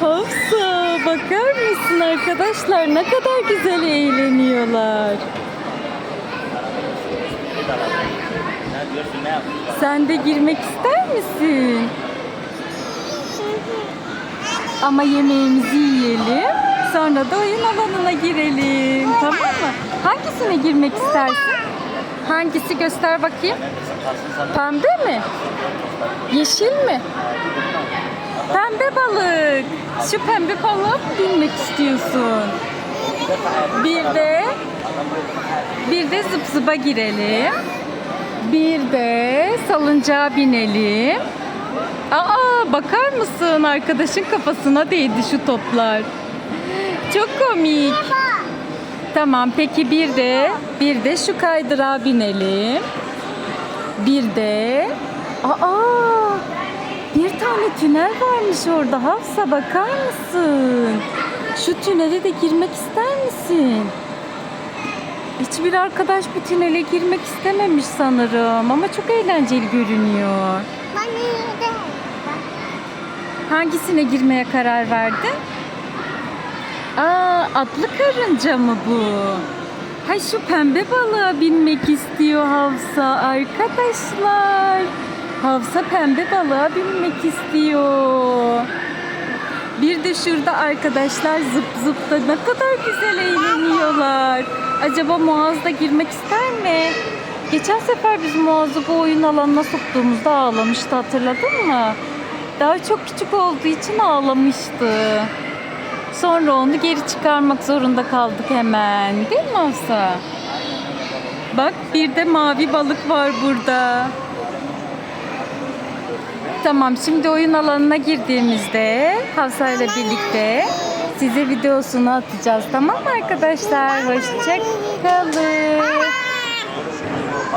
Hafsa bakar mısın arkadaşlar ne kadar güzel eğleniyorlar. Sen de girmek ister misin? Ama yemeğimizi yiyelim. Sonra da oyun alanına girelim. Tamam mı? Hangisine girmek istersin? Hangisi göster bakayım. Pembe mi? Yeşil mi? Pembe balık. Şu pembe balığa mı binmek istiyorsun? Bir de bir de zıp zıba girelim. Bir de salıncağa binelim. Aa bakar mısın arkadaşın kafasına değdi şu toplar. Çok komik. Tamam peki bir de bir de şu kaydırağa binelim. Bir de aa bir tane tünel varmış orada Hafsa bakar mısın? Şu tünele de girmek ister misin? Hiçbir arkadaş bu tünele girmek istememiş sanırım ama çok eğlenceli görünüyor. Hangisine girmeye karar verdin? Aa, atlı karınca mı bu? Hay şu pembe balığa binmek istiyor Havsa arkadaşlar. Havsa pembe balığa binmek istiyor. Bir de şurada arkadaşlar zıp zıp da ne kadar güzel eğleniyorlar. Acaba Muaz da girmek ister mi? Geçen sefer biz Muaz'ı bu oyun alanına soktuğumuzda ağlamıştı hatırladın mı? Daha çok küçük olduğu için ağlamıştı. Sonra onu geri çıkarmak zorunda kaldık hemen. Değil mi Hafsa? Bak bir de mavi balık var burada. Tamam şimdi oyun alanına girdiğimizde Hafsa ile birlikte size videosunu atacağız. Tamam mı arkadaşlar? Hoşçakalın.